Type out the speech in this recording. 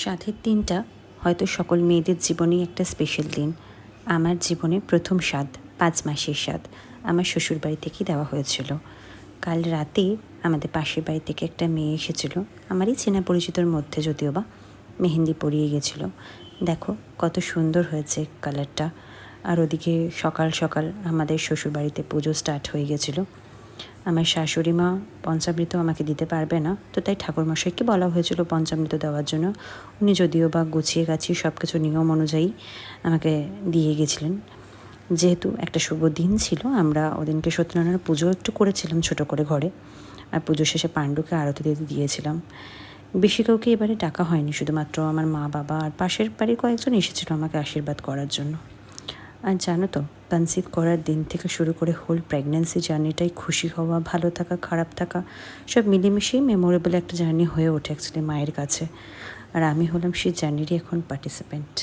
সাধের দিনটা হয়তো সকল মেয়েদের জীবনেই একটা স্পেশাল দিন। আমার জীবনে প্রথম স্বাদ, পাঁচ মাসের স্বাদ আমার শ্বশুরবাড়ি থেকেই দেওয়া হয়েছিল। কাল রাতে আমাদের পাশের বাড়ি থেকে একটা মেয়ে এসেছিল, আমারই চেনা পরিচিতর মধ্যে যদিও বা মেহেন্দি পরিয়ে গেছিল। দেখো কত সুন্দর হয়েছে কালারটা আর ওদিকে সকাল সকাল আমাদের শ্বশুরবাড়িতে পুজো স্টার্ট হয়ে গেছিল। আমার শাশুড়ি মা পঞ্চামৃত আমাকে দিতে পারবে না। তো তাই ঠাকুরমশাইকে বলা হয়েছিল পঞ্চামৃত দেওয়ার জন্য। উনি যদিও বা গুছিয়ে গাছিয়ে সব কিছু নিয়ম অনুযায়ী আমাকে দিয়ে গেছিলেন। যেহেতু একটা শুভ দিন ছিল, আমরা ওদিনকে সত্যনারায়ণ পুজো একটু করেছিলাম ছোট করে ঘরে। আর পুজো শেষে পাণ্ডুকে আরতি দিতে দিয়েছিলাম। বেশি কাউকে এবারে ডাকা হয়নি, শুধুমাত্র আমার মা, বাবা আর পাশের বাড়ির কয়েকজন এসেছিল আমাকে আশীর্বাদ করার জন্য। আর জানো তো কনসিভ করার দিন থেকে শুরু করে হোল প্রেগনেন্সি জার্নিটাই খুশি হওয়া, ভালো থাকা, খারাপ থাকা, সব মিলেমিশেই মেমোরেবল একটা জার্নি হয়ে ওঠে অ্যাকচুয়ালি মায়ের কাছে। আর আমি হলাম সেই জার্নিরই এখন পার্টিসিপেন্ট